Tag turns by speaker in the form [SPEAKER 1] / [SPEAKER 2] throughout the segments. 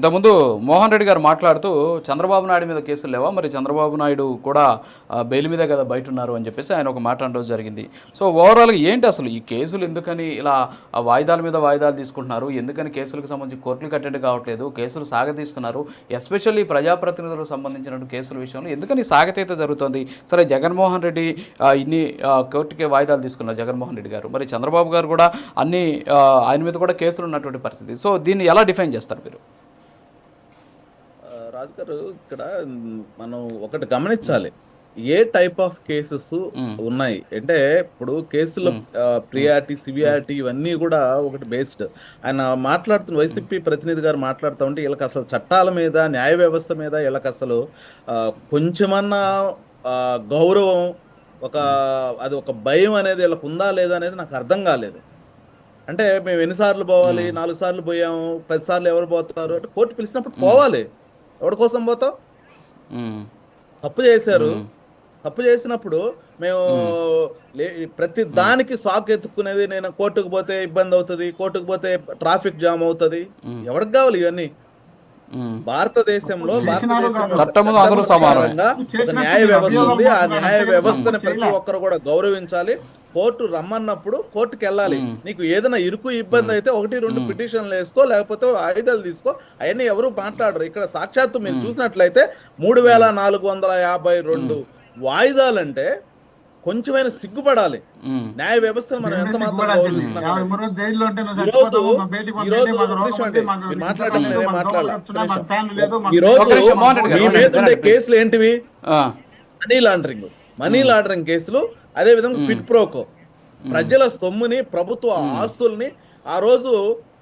[SPEAKER 1] ఇంతకుముందు మోహన్ రెడ్డి గారు మాట్లాడుతూ చంద్రబాబు నాయుడు మీద కేసులు లేవా? మరి చంద్రబాబు నాయుడు కూడా బెయిల్ మీదే కదా బయట ఉన్నారు అని చెప్పేసి ఆయన ఒక మాట అనడం జరిగింది. సో ఓవరాల్గా ఏంటి అసలు ఈ కేసులు ఎందుకని ఇలా వాయిదాల మీద వాయిదాలు తీసుకుంటున్నారు? ఎందుకని కేసులకు సంబంధించి కోర్టులు కట్టెండ్ కావట్లేదు? కేసులు సాగతీస్తున్నారు. ఎస్పెషల్లీ ప్రజాప్రతినిధులకు సంబంధించిన కేసుల విషయంలో ఎందుకని సాగతీత జరుగుతుంది? సరే జగన్మోహన్ రెడ్డి ఇన్ని కోర్టుకే వాయిదాలు తీసుకున్నారు జగన్మోహన్ రెడ్డి గారు. మరి చంద్రబాబు గారు కూడా అన్ని ఆయన మీద కూడా కేసులు ఉన్నటువంటి పరిస్థితి. సో దీన్ని ఎలా డిఫైన్ చేస్తారు మీరు?
[SPEAKER 2] రాజు గారు ఇక్కడ మనం ఒకటి గమనించాలి. ఏ టైప్ ఆఫ్ కేసెస్ ఉన్నాయి? అంటే ఇప్పుడు కేసుల ప్రియారిటీ సివియారిటీ ఇవన్నీ కూడా ఒకటి బేస్డ్. ఆయన మాట్లాడుతున్న వైసీపీ ప్రతినిధి గారు మాట్లాడుతూ ఉంటే వీళ్ళకి అసలు చట్టాల మీద న్యాయ వ్యవస్థ మీద వీళ్ళకి అసలు కొంచెమన్నా గౌరవం ఒక అది ఒక భయం అనేది వీళ్ళకి ఉందా లేదా అనేది నాకు అర్థం కాలేదు. అంటే మేము ఎన్నిసార్లు పోవాలి నాలుగు సార్లు పోయాము పది సార్లు ఎవరు పోతారు అంటే కోర్టు పిలిచినప్పుడు పోవాలి. ఎవరి కోసం పోతాం
[SPEAKER 1] మ్మ్.
[SPEAKER 2] తప్పు చేశారు. తప్పు చేసినప్పుడు మేము ప్రతి దానికి సాకు ఎత్తుక్కునేది నేను కోర్టుకు పోతే ఇబ్బంది అవుతుంది కోర్టుకు పోతే ట్రాఫిక్ జామ్ అవుతుంది. ఎవరికి కావాలి ఇవన్నీ. భారతదేశంలో న్యాయ వ్యవస్థ ఉంది. ఆ న్యాయ వ్యవస్థని ప్రతి ఒక్కరు కూడా గౌరవించాలి. కోర్టు రమ్మన్నప్పుడు కోర్టుకి వెళ్ళాలి. నీకు ఏదైనా ఇరుకు ఇబ్బంది అయితే ఒకటి రెండు పిటిషన్లు వేసుకో లేకపోతే ఆయుధాలు తీసుకో. అవన్నీ ఎవరు మాట్లాడరు. ఇక్కడ సాక్షాత్తు మీరు చూసినట్లయితే మూడు వేల నాలుగు వందల యాభై రెండు వాయిదాలంటే కొంచెమైనా సిగ్గుపడాలి. న్యాయ వ్యవస్థను మనం ఎంత మాట్లాడాలి. కేసులు ఏంటివి?
[SPEAKER 1] ఆ.
[SPEAKER 2] Money laundering. మనీ లాండరింగ్ కేసులు అదే విధంగా క్విట్ ప్రోకో. ప్రజల సొమ్ముని ప్రభుత్వ ఆస్తుల్ని ఆ రోజు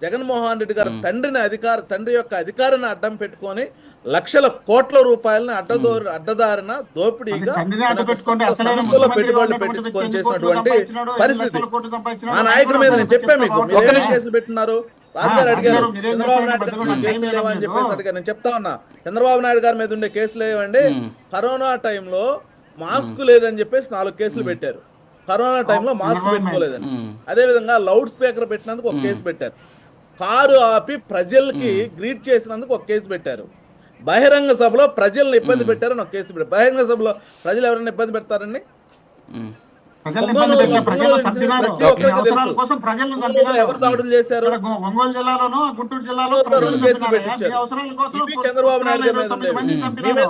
[SPEAKER 2] జగన్మోహన్ రెడ్డి గారి తండ్రిని అధికార తండ్రి యొక్క అధికారాన్ని అడ్డం పెట్టుకొని లక్షల కోట్ల రూపాయలని అడ్డదో అడ్డదారిన దోపిడీగా పెట్టుబడులు
[SPEAKER 3] వ్యక్తి
[SPEAKER 2] చేసినటువంటి పరిస్థితి
[SPEAKER 3] లక్షల కోట్లు సంపాదించినాడు,
[SPEAKER 2] మా నాయకుడి మీద నేను చెప్పాను మీకు మీరు. కేసులు పెట్టినారు? రాజుగారు
[SPEAKER 3] ఆ,
[SPEAKER 2] అడిగారు. చంద్రబాబు? నాయుడు గారి కేసులు లేవని
[SPEAKER 3] లేదు.
[SPEAKER 2] చెప్పేసి అడిగారు. నేను చెప్తా ఉన్నా చంద్రబాబు నాయుడు గారి మీద ఉండే కేసులు ఏమండి కరోనా టైంలో మాస్క్ లేదని చెప్పేసి నాలుగు కేసులు పెట్టారు. కరోనా టైంలో మాస్క్ పెట్టుకోలేదని. అదే విధంగా లౌడ్ స్పీకర్ పెట్టినందుకు ఒక కేసు పెట్టారు. కారు ఆపి ప్రజలకి గ్రీట్ చేసినందుకు ఒక కేసు పెట్టారు. బహిరంగ సభలో ప్రజల్ని ఇబ్బంది పెట్టారని ఒక కేసు పెట్టారు. బహిరంగ సభలో ప్రజలు ఎవరైనా ఇబ్బంది పెడతారండి.
[SPEAKER 3] ప్రజల్ని ఇబ్బంది చంపినారు అవసరాల. కోసం ప్రజల్ని చంపినారు
[SPEAKER 2] ఎవరు దాడులు చేశారు
[SPEAKER 3] ఇక్కడ గొ- ఒంగోలు జిల్లాలోను గుంటూరు జిల్లాలో ప్రజలు చంపినారు అవసరాల కోసం
[SPEAKER 2] చంద్రబాబు నాయుడు మీద
[SPEAKER 3] చంపినారు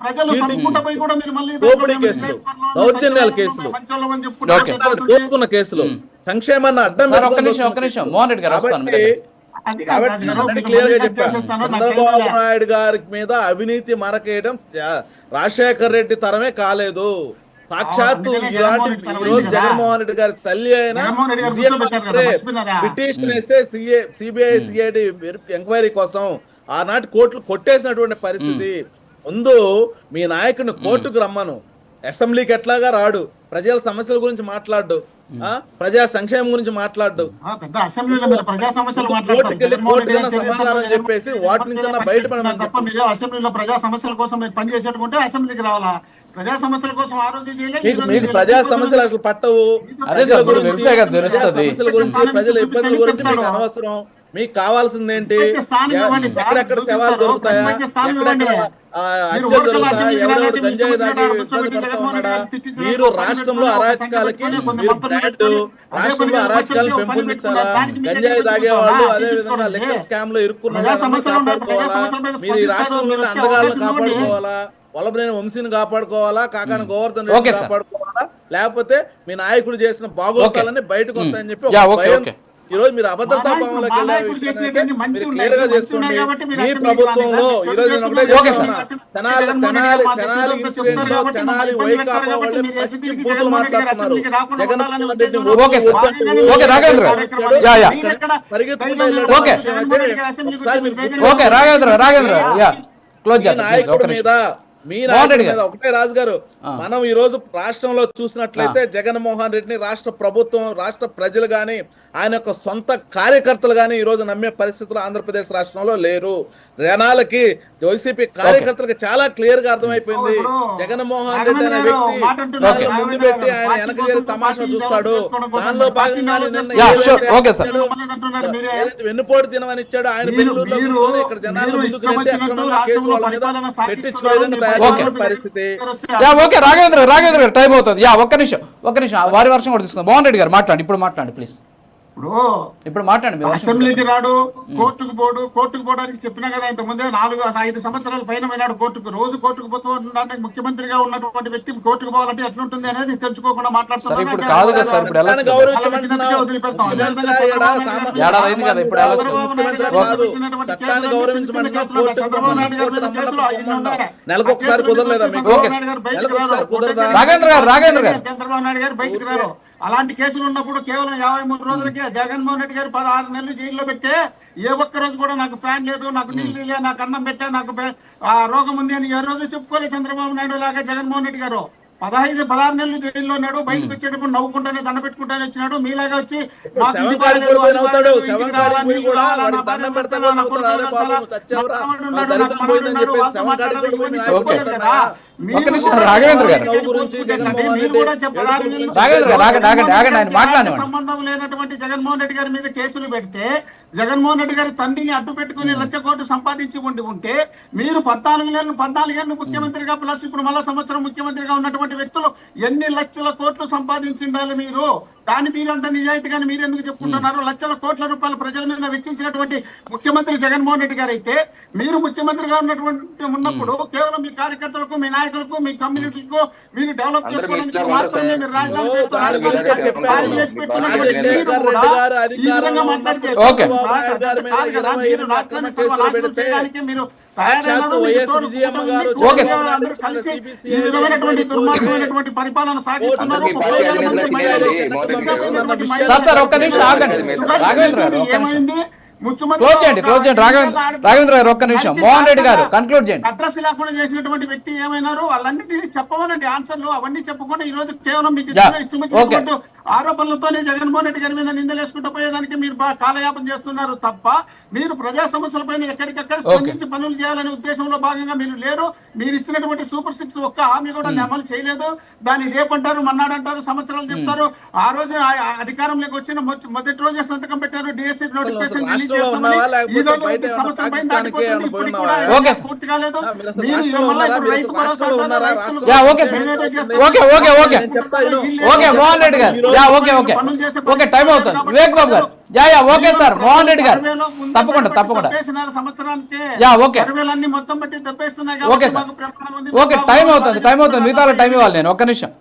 [SPEAKER 3] ప్రజలు
[SPEAKER 2] చీటింగ్.
[SPEAKER 3] చంపుకుంటా పోయి కూడా మీరు మళ్ళీ
[SPEAKER 2] కేసులు, దౌర్జన్యాల కేసులు.
[SPEAKER 3] మంచోళ్ళమని చెప్పుకుంటే
[SPEAKER 1] ఓకే.
[SPEAKER 3] సరిపోతుంది.
[SPEAKER 2] దోచుకున్న కేసులు సంక్షేమాన్ని అడ్డం
[SPEAKER 1] సార్ ఒక్క నిమిషం ఒక్క నిమిషం మోహన్ రెడ్డి గారు వస్తాను
[SPEAKER 3] క్లియర్గా
[SPEAKER 2] చెప్పాను చంద్రబాబు. నాయుడు గారి మీద అవినీతి మరకేయడం రాజశేఖర్ రెడ్డి తరమే కాలేదు సాక్షాత్తు ఇలాంటి
[SPEAKER 3] జగన్మోహన్ రెడ్డి
[SPEAKER 2] రోజు. జగన్మోహన్ గారి తల్లి అయిన? పిటిషన్ వేస్తే సిఏ సిబిఐ సిఐడి ఎంక్వైరీ కోసం ఆనాటి కోర్టులు కొట్టేసినటువంటి పరిస్థితి. ముందు మీ నాయకుడిని కోర్టుకు రమ్మను. అసెంబ్లీకి ఎట్లాగా రాడు? ప్రజల సమస్యల గురించి మాట్లాడు? ప్రజా సంక్షేమం గురించి మాట్లాడు సమాధానం చెప్పేసి వాటి నుంచి బయటపడమని
[SPEAKER 3] తప్ప మీరు అసెంబ్లీలో ప్రజా సమస్యల కోసం మీరు అసెంబ్లీకి రావాలా? ప్రజా సమస్యల కోసం ఆ రోజు
[SPEAKER 2] మీకు. ప్రజా సమస్యలు అసలు పట్టవు. ప్రజల గురించి, ప్రజల ఇబ్బందుల గురించి అనవసరం. మీకు కావాల్సింది ఏంటి. ఎక్కడెక్కడ శవాలు
[SPEAKER 3] చూపిస్తారు.
[SPEAKER 2] దొరుకుతాయా?
[SPEAKER 3] మీరు
[SPEAKER 2] రాష్ట్రంలో అరాచకాలకి మీరు బ్రాండ్ రాష్ట్రంలో
[SPEAKER 3] పనిగా
[SPEAKER 2] అరాచకాలు
[SPEAKER 3] పని
[SPEAKER 2] పెంపొందించాలా గంజాయి
[SPEAKER 3] ఎందుకు
[SPEAKER 2] తాగే
[SPEAKER 3] పెట్టుకోవాలా?
[SPEAKER 2] వాళ్ళు అదే విధంగా. లిక్కర్ స్కామ్లో ఇరుక్కున్న మీరు ఈ
[SPEAKER 3] వచ్చే
[SPEAKER 2] అందగాళ్ళని. కాపాడుకోవాలా? వల్లభనేని వంశీని కాపాడుకోవాలా? కాకాని గోవర్ధన్ రెడ్డి. కాపాడుకోవాలా? లేకపోతే మీ నాయకుడు చేసిన బాగోతాలని బయటకు వస్తాయని చెప్పి
[SPEAKER 1] యా,
[SPEAKER 2] ఒక
[SPEAKER 1] ఓకే,
[SPEAKER 2] భయం
[SPEAKER 1] ఓకే.
[SPEAKER 2] ఈ రోజు మీరు అభద్రతా
[SPEAKER 3] మా
[SPEAKER 2] భావంలోకి ప్రభుత్వంలో
[SPEAKER 3] రాలేదు.
[SPEAKER 2] ఈ రోజు నేను ఒకటే
[SPEAKER 1] ఓకే సార్.
[SPEAKER 2] చెప్తున్నా తెనాలి
[SPEAKER 3] జగన్మోహన్
[SPEAKER 2] తెనాలి
[SPEAKER 3] రెడ్డి గారు
[SPEAKER 2] తెనాలి
[SPEAKER 3] మాకు
[SPEAKER 2] ఇన్సిడెంట్లో
[SPEAKER 3] చెప్తారు
[SPEAKER 2] తెనాలి
[SPEAKER 3] కాబట్టి
[SPEAKER 2] వైకాపా
[SPEAKER 3] మీరు
[SPEAKER 2] వాళ్ళే
[SPEAKER 3] మీరు
[SPEAKER 2] పచ్చి
[SPEAKER 3] అసెంబ్లీకి
[SPEAKER 2] బూతులు
[SPEAKER 3] జగన్మోహన్ రెడ్డి గారు
[SPEAKER 2] మాట్లాడుతున్నారు Jaganmohan Reddy
[SPEAKER 1] okay Raghavendra. Yeah, yeah.
[SPEAKER 3] మీరు ఎక్కడ
[SPEAKER 2] పరిగెత్తుకుంటూ
[SPEAKER 3] ధైర్యం
[SPEAKER 1] ఓకే.
[SPEAKER 3] జగన్మోహన్ రెడ్డి గారు అసెంబ్లీకి
[SPEAKER 2] ఒకసారి మీరు
[SPEAKER 3] ధైర్యం
[SPEAKER 1] okay Raghavendra Raghavendra yeah close చేద్దాం
[SPEAKER 2] ఒకటే రాజు గారు మనం ఈ రోజు రాష్ట్రంలో చూసినట్లయితే జగన్మోహన్ రెడ్డిని రాష్ట్ర ప్రభుత్వం రాష్ట్ర ప్రజలు గాని ఆయన యొక్క సొంత కార్యకర్తలు గాని ఈ రోజు నమ్మే పరిస్థితులు ఆంధ్రప్రదేశ్ రాష్ట్రంలో లేరు. జనాలకి వైసీపీ కార్యకర్తలకు చాలా క్లియర్గా అర్థమైపోయింది జగన్మోహన్ రెడ్డి అనే వ్యక్తి ముందు పెట్టి ఆయన వెనక చేరి తమాషా చూస్తాడు. దానిలో ఏదైతే
[SPEAKER 1] sure. Okay sir.
[SPEAKER 2] ఇచ్చాడో, వెన్నుపోటు ఆయన బెంగళూరులో ఇక్కడ జనాల ముందుకు అక్కడ ఉన్న
[SPEAKER 1] ఓకే. రాఘవేంద్ర రాఘవేంద్ర గారు టైం అవుతుంది. యా ఒక్క నిమిషం ఒక్క నిమిషం వారి వర్షం కూడా తీసుకుందాం. మోహన్ రెడ్డి గారు మాట్లాడండి ఇప్పుడు మాట్లాడండి ప్లీజ్
[SPEAKER 3] ఇప్పుడు
[SPEAKER 1] ఇప్పుడు మాట్లాడండి
[SPEAKER 3] అసెంబ్లీకి రాడు కోర్టుకు పోడు కోర్టుకు పోవడానికి చెప్పినా కదా ఇంత ముందే నాలుగు ఐదు సంవత్సరాల పైన పోయినాడు కోర్టుకు రోజు కోర్టుకు పోతూ ఉండడానికి ముఖ్యమంత్రిగా ఉన్నటువంటి వ్యక్తి కోర్టుకు పోవాలంటే ఎట్లుంటుంది అనేది తెలుసుకోకుండా
[SPEAKER 1] గారు, రాఘవేంద్ర గారు.
[SPEAKER 3] చంద్రబాబు నాయుడు గారు బయటకు రారు అలాంటి కేసులు ఉన్నప్పుడు కేవలం యాభై మూడు రోజులకే జగన్మోహన్ రెడ్డి గారు పదహారు నెలలు జైల్లో పెడితే ఏ ఒక్క రోజు కూడా నాకు ఫ్యాన్ లేదు నాకు నీళ్ళు లే నాకు అన్నం పెట్టా నాకు రోగం ఉంది అని ఏ రోజు చెప్పుకోలేదు చంద్రబాబు నాయుడు లాగా జగన్మోహన్ రెడ్డి గారు. పదహైదు పదహారు నెలలు జైల్లో ఉన్నాడు బయటకు వచ్చేటప్పుడు నవ్వుకుంటానే దండ పెట్టుకుంటానే వచ్చినాడు. మీలాగా వచ్చి. సంబంధం లేనటువంటి జగన్మోహన్ రెడ్డి గారి మీద కేసులు పెడితే జగన్మోహన్ రెడ్డి గారి తండ్రిని అడ్డు పెట్టుకుని లక్ష కోట్లు సంపాదించి ఉండి ఉంటే మీరు పద్నాలుగు నెలలు పద్నాలుగేళ్ళు ముఖ్యమంత్రిగా ప్లస్ ఇప్పుడు మళ్ళా సంవత్సరం ముఖ్యమంత్రిగా ఉన్నటువంటి వ్యక్తులు ఎన్ని లక్షల కోట్లు సంపాదించి ఉండాలి మీరు? దాని మీరు అంత నిజాయితీగాని మీరు ఎందుకు చెప్పుకుంటున్నారు? లక్షల కోట్ల రూపాయలు ప్రజల మీద వెచ్చించినటువంటి ముఖ్యమంత్రి జగన్మోహన్ రెడ్డి గారు అయితే మీరు ముఖ్యమంత్రిగా ఉన్నటువంటి ఉన్నప్పుడు కేవలం మీ కార్యకర్తలకు మీ నాయకులకు మీ కమ్యూనిటీకు మీరు డెవలప్ చేసుకోవడానికి మాత్రమే మీరు రాజధాని మీరు రాష్ట్రాన్ని సర్వనాశనం చేయడానికి మీరు ఈ విధమైనటువంటి దుర్మార్గమైనటువంటి పరిపాలన సాగిస్తున్నారు
[SPEAKER 1] సార్, సార్, ఒక్క నిమిషం ఆగండి.
[SPEAKER 3] సుగంధ
[SPEAKER 1] రాఘవేంద్ర గారు, ఒక్క నిమిషం.
[SPEAKER 3] ఏమైంది
[SPEAKER 1] క్లోజ్ చేయండి క్లోజ్ చేయండి. రాఘవేంద్ర రాఘవేంద్ర గారు ఒక్క నిమిషం. మోహన్ రెడ్డి గారు కన్క్లూడ్ చేయండి.
[SPEAKER 3] అడ్రస్ లేకుండా చేసినటువంటి వ్యక్తి ఏమైనారు? వాళ్ళన్నిటినీ చెప్పమనండి. ఆన్సర్లు అవన్నీ చెప్పకుండా ఈ రోజు కేవలం మీకు ఇష్టం ఆరోపణలతోనే జగన్మోహన్ రెడ్డి గారి మీద నిందలేసుకుంటూ పోయేదానికి మీరు కాలయాపన చేస్తున్నారు తప్ప మీరు ప్రజా సమస్యలపైన ఎక్కడికక్కడ స్పందించి పనులు చేయాలనే ఉద్దేశంలో భాగంగా మీరు లేరు. మీరు ఇచ్చినటువంటి సూపర్ సిక్స్ ఒక్క హామీ కూడా అమలు చేయలేదు. దాన్ని రేపంటారు మన్నాడంటారు సంవత్సరాలు చెప్తారు. ఆ రోజు అధికారంలోకి వచ్చిన మొదటి రోజే సంతకం పెట్టారు. DSC notification
[SPEAKER 1] okay. టైం అవుతుంది. వివేక్ బాబు గారు. Yeah yeah okay sir. Mohan Reddy గారు. తప్పకుండా తప్పకుండా. Yeah, okay. Okay sir.
[SPEAKER 3] మాకు ప్రమాణం ఉంది.
[SPEAKER 1] Okay time. అవుతుంది టైం అవుతుంది. మిగతా టైం ఇవ్వాలి నేను. ఒక్క నిమిషం.